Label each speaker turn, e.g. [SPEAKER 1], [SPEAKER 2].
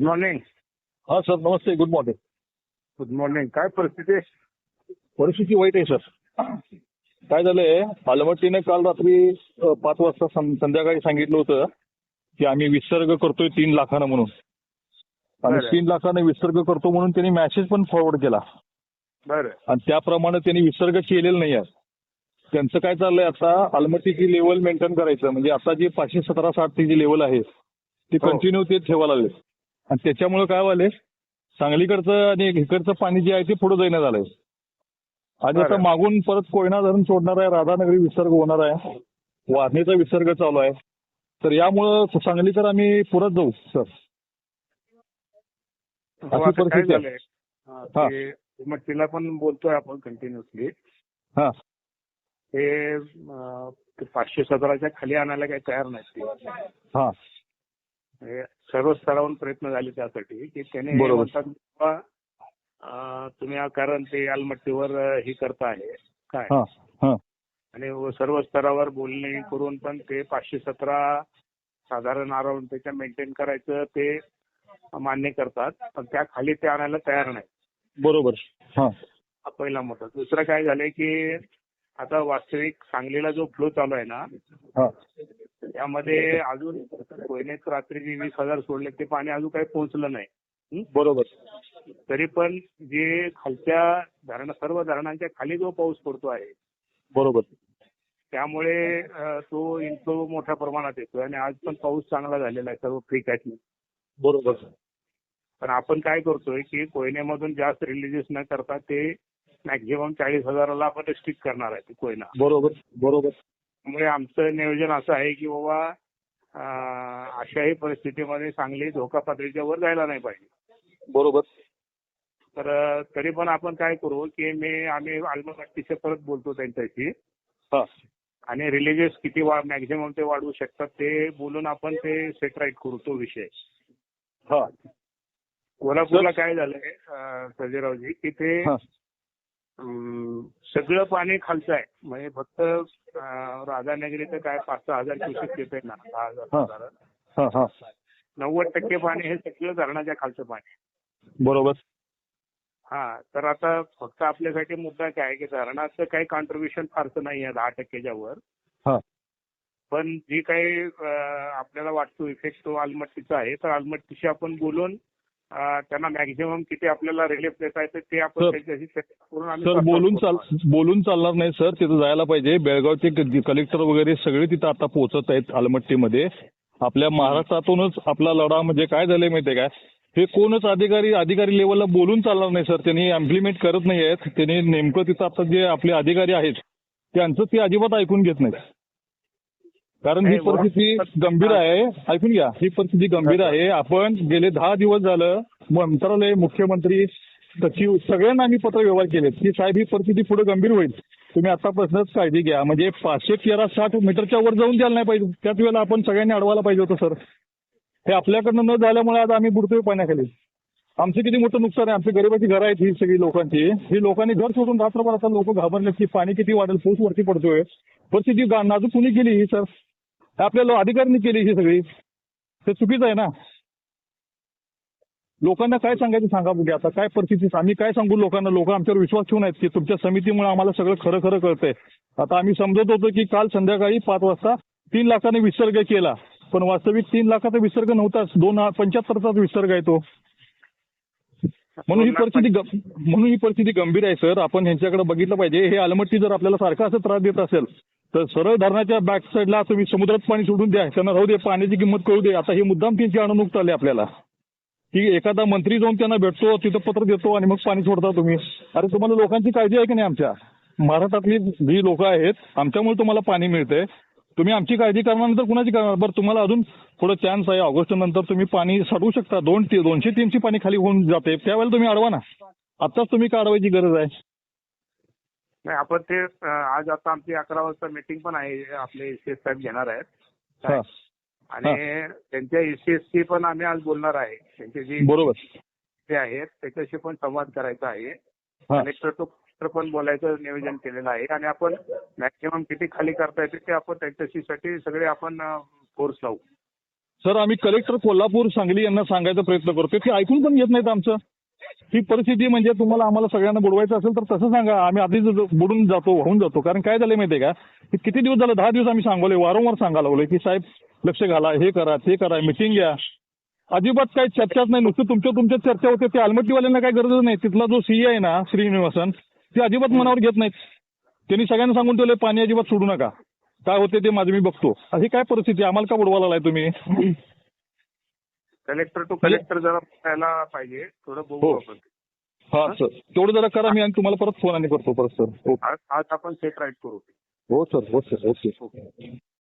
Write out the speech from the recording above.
[SPEAKER 1] Good morning
[SPEAKER 2] हा sir नमस्ते good morning
[SPEAKER 1] good morning काय परिस्थिती आहे?
[SPEAKER 2] परिस्थिती वाईट आहे सर. काय झालंय अलमट्टीने काल रात्री पाच वाजता संध्याकाळी सांगितलं होतं की आम्ही विसर्ग करतोय तीन लाखानं म्हणून. आणि. तीन लाखानं विसर्ग करतो म्हणून त्यांनी मेसेज पण फॉरवर्ड केला.
[SPEAKER 1] बरं.
[SPEAKER 2] आणि त्याप्रमाणे त्यांनी विसर्ग केलेला नाही आहे. त्यांचं काय चाललंय आता अलमट्टीची लेवल मेंटेन करायचं. म्हणजे आता जी पाचशे सतरा साठ ची जी लेवल आहे ती
[SPEAKER 1] हो.
[SPEAKER 2] कंटिन्यू ते ठेवायला लागले. आणि त्याच्यामुळे काय व्हायलंय? सांगलीकडचं आणि इकडचं पाणी जे आहे ते पुढे जाईना झालंय. आणि आता. मागून परत कोयना धरण सोडणार आहे राधानगरी विसर्ग होणार आहे वारणीचा विसर्ग चालू आहे. तर यामुळं सांगलीकर आम्ही पुरत जाऊ सर.
[SPEAKER 1] हो,
[SPEAKER 2] अशी परिस्थिती आहे.
[SPEAKER 1] झालंय? मग तिला पण बोलतोय आपण कंटिन्युअसली
[SPEAKER 2] हा.
[SPEAKER 1] ते पाचशे सतराच्या खाली आणायला काही तयार नाहीत सर्व स्तरावरून प्रयत्न झाले त्यासाठी की त्याने तुम्ही कारण ते आलमट्टीवर अं, हे करताय काय?
[SPEAKER 2] हा हा.
[SPEAKER 1] आणि सर्व स्तरावर बोलणे करून पण ते पाचशे सतरा साधारण अराउंड त्याच्या मेंटेन करायचं ते मान्य करतात. पण त्या खाली ते आणायला तयार नाही.
[SPEAKER 2] बरोबर.
[SPEAKER 1] पहिला मुद्दा. दुसरं काय झालंय की आता वास्तविक सांगलीला जो फ्लो चालू आहे ना त्यामध्ये अजून कोयनेत रात्री जे वीस हजार सोडले ते पाणी अजून काही पोहोचलं नाही?
[SPEAKER 2] बरोबर.
[SPEAKER 1] तरी पण जे खालच्या धरण सर्व धरणांच्या खाली जो पाऊस पडतो आहे
[SPEAKER 2] बरोबर.
[SPEAKER 1] त्यामुळे तो इन्फ्लो मोठ्या प्रमाणात येतोय आणि आज पण पाऊस चांगला झालेला आहे सर्व फ्री कॅटनी
[SPEAKER 2] बरोबर.
[SPEAKER 1] पण आपण काय करतोय की कोयनेमधून जास्त रिलीजेस न करता ते मॅक्झिमम चाळीस हजाराला आपण रिस्ट्रिक्ट करणार आहे ते कोयना.
[SPEAKER 2] बरोबर बरोबर.
[SPEAKER 1] त्यामुळे आमचं नियोजन असं आहे की बाबा अशाही परिस्थितीमध्ये चांगली धोका पातळीच्या वर जायला नाही पाहिजे.
[SPEAKER 2] बरोबर.
[SPEAKER 1] तर तरी पण आपण काय करू की मी आम्ही आलमट्टीशी परत बोलतो त्यांच्याशी.
[SPEAKER 2] हा.
[SPEAKER 1] आणि रिलीजेस किती मॅक्झिमम ते वाढवू शकतात ते बोलून आपण ते सेट राईट करू तो विषय.
[SPEAKER 2] हा.
[SPEAKER 1] कोल्हापूरला काय झालंय अं, सर्जेरावजी की ते सगळं पाणी खालचं आहे. म्हणजे फक्त राधानगरीचं काय पाच सहा हजार क्युसेक येते ना दहा हजार. साधारण.
[SPEAKER 2] हा हा
[SPEAKER 1] नव्वद टक्के पाणी हे सगळं धरणाच्या खालचं पाणी आहे.
[SPEAKER 2] बरोबर
[SPEAKER 1] हा तर आता फक्त आपल्यासाठी मुद्दा काय की धरणाचं काही कॉन्ट्रीब्युशन फारसं नाही आहे दहा टक्क्याच्या वर
[SPEAKER 2] हा
[SPEAKER 1] पण जी काही अं, आपल्याला वाटतो इफेक्ट तो आलमट्टीचा आहे तर आलमट्टीशी आपण बोलून त्यांना मॅक्झिमम किती आपल्याला रिलीफ देता येते ते आपण. त्यांच्याशी चर्चा करून आम्ही
[SPEAKER 2] सर
[SPEAKER 1] स्वतः
[SPEAKER 2] बोलून चाल. बोलून चालणार नाही सर. तिथं जायला पाहिजे. बेळगावचे कलेक्टर वगैरे सगळे तिथं आता पोहोचत आहेत आलमट्टीमध्ये. आपल्या महाराष्ट्रातूनच आपला लढा म्हणजे काय झालंय माहितीये काय हे कोणच अधिकारी अधिकारी लेवलला बोलून चालणार नाही सर. त्यांनी इम्प्लिमेंट करत नाही आहेत त्यांनी नेमकं तिथं आता जे आपले अधिकारी आहेत त्यांचं ते अजिबात ऐकून घेत नाहीत. कारण ही परिस्थिती गंभीर आहे. ऐकून घ्या. ही परिस्थिती गंभीर आहे. आपण गेले दहा दिवस झालं मंत्रालय मुख्यमंत्री सचिव सगळ्यांना आम्ही पत्र व्यवहार केलेत की साहेब ही परिस्थिती पुढे गंभीर होईल. तुम्ही आतापासूनच काळजी घ्या. म्हणजे पाचशे तेरा साठ मीटरच्या वर जाऊन द्यायला नाही पाहिजे. त्याच वेळेला आपण सगळ्यांनी अडवायला पाहिजे होतं सर. हे आपल्याकडनं न झाल्यामुळे आज आम्ही बुडतोय पाण्याखाली. आमचं किती मोठं नुकसान आहे. आमची गरिबाची घरं आहेत ही सगळी लोकांची. ही लोकांनी घर सोडून रात्रभर आता लोक घाबरले की पाणी किती वाढेल पाऊस वरती पडतोय. परिस्थिती नाजूक कुणी केली ही सर? आपल्या अधिकाऱ्यांनी केली ही सगळी. ते चुकीचं आहे ना. लोकांना काय सांगायचं सांगा बघूया आता. काय परिस्थिती आम्ही काय सांगू लोकांना? लोक आमच्यावर विश्वास ठेवून आहेत की तुमच्या समितीमुळे आम्हाला सगळं खरं खरं कळतंय. आता आम्ही समजत होतो की काल संध्याकाळी पाच वाजता तीन लाखाने विसर्ग केला. पण वास्तविक तीन लाखाचा विसर्ग नव्हताच दोन पंच्याहत्तरचाच विसर्ग आहे तो. म्हणून ही परिस्थिती म्हणून ही परिस्थिती गंभीर आहे सर. आपण ह्यांच्याकडे बघितलं पाहिजे. हे आलमट्टी जर आपल्याला सारखं असं त्रास देत असेल तर सरळ धरणाच्या बॅक साईडला तुम्ही समुद्रात पाणी सोडून द्या. त्यांना राहू दे पाण्याची किंमत कळू दे. आता हे मुद्दाम त्यांची अणनुक चालले आपल्याला. की एखादा मंत्री जाऊन त्यांना भेटतो तिथं पत्र देतो आणि मग पाणी सोडता तुम्ही. अरे तुम्हाला लोकांची काळजी आहे की नाही आमच्या? महाराष्ट्रातली जी लोक आहेत आमच्यामुळे तुम्हाला पाणी मिळतंय तुम्ही आमची काळजी करणार नंतर कुणाची करणार? बरं तुम्हाला अजून थोडं चान्स आहे. ऑगस्ट नंतर तुम्ही पाणी साठवू शकता. दोन दोनशे तीनशे पाणी खाली होऊन जाते. त्यावेळेला तुम्ही अडवा ना. आत्ताच तुम्ही काढवायची गरज आहे.
[SPEAKER 1] नाही आपण ते आज आता आमची अकरा वाजता मीटिंग पण आहे आपले एसीएस साहेब घेणार आहेत. आणि त्यांच्या एसीएस ची पण आम्ही आज बोलणार आहे. त्यांचे जे
[SPEAKER 2] बरोबर.
[SPEAKER 1] ते आहेत त्याच्याशी पण संवाद करायचा आहे. कलेक्टर तो कलेक्टर पण बोलायचं नियोजन केलेलं आहे. आणि आपण मॅक्झिमम किती खाली करता येते ते आपण त्यांच्याशी साठी सगळे आपण फोर्स लावू.
[SPEAKER 2] सर आम्ही कलेक्टर कोल्हापूर सांगली यांना सांगायचा प्रयत्न करतोय. ते ऐकून पण घेत नाहीत आमचं. ही परिस्थिती म्हणजे तुम्हाला आम्हाला सगळ्यांना बुडवायचं असेल तर तसं सांगा. आम्ही आधीच बुडून जातो वाहून जातो. कारण काय झालं माहितीये का? किती दिवस झालं? दहा दिवस आम्ही सांगवले वारंवार सांगायला लागलोय की साहेब लक्ष घाला हे करा ते करा मिटिंग घ्या. अजिबात काही चर्चाच नाही. नुसतं तुमच्या तुमच्या चर्चा होते. ते अलमट्टीवाल्यांना काही गरज नाही. तिथला जो सीए आहे ना श्रीनिवासन ते अजिबात मनावर घेत नाहीत. त्यांनी सगळ्यांना सांगून ठेवले पाणी अजिबात सोडू नका. काय होते ते माझं मी बघतो. अशी काय परिस्थिती? आम्हाला का बुडवायला लागलाय तुम्ही?
[SPEAKER 1] कलेक्टर टू कलेक्टर जरा बघायला पाहिजे. थोडं बघू
[SPEAKER 2] हो.
[SPEAKER 1] आपण.
[SPEAKER 2] हा सर. तेवढं जरा करा मी आणि तुम्हाला परत फोन आणि करतो परत सर.
[SPEAKER 1] आज आज आपण सेट राईट करू.
[SPEAKER 2] हो सर. हो सर. ओके.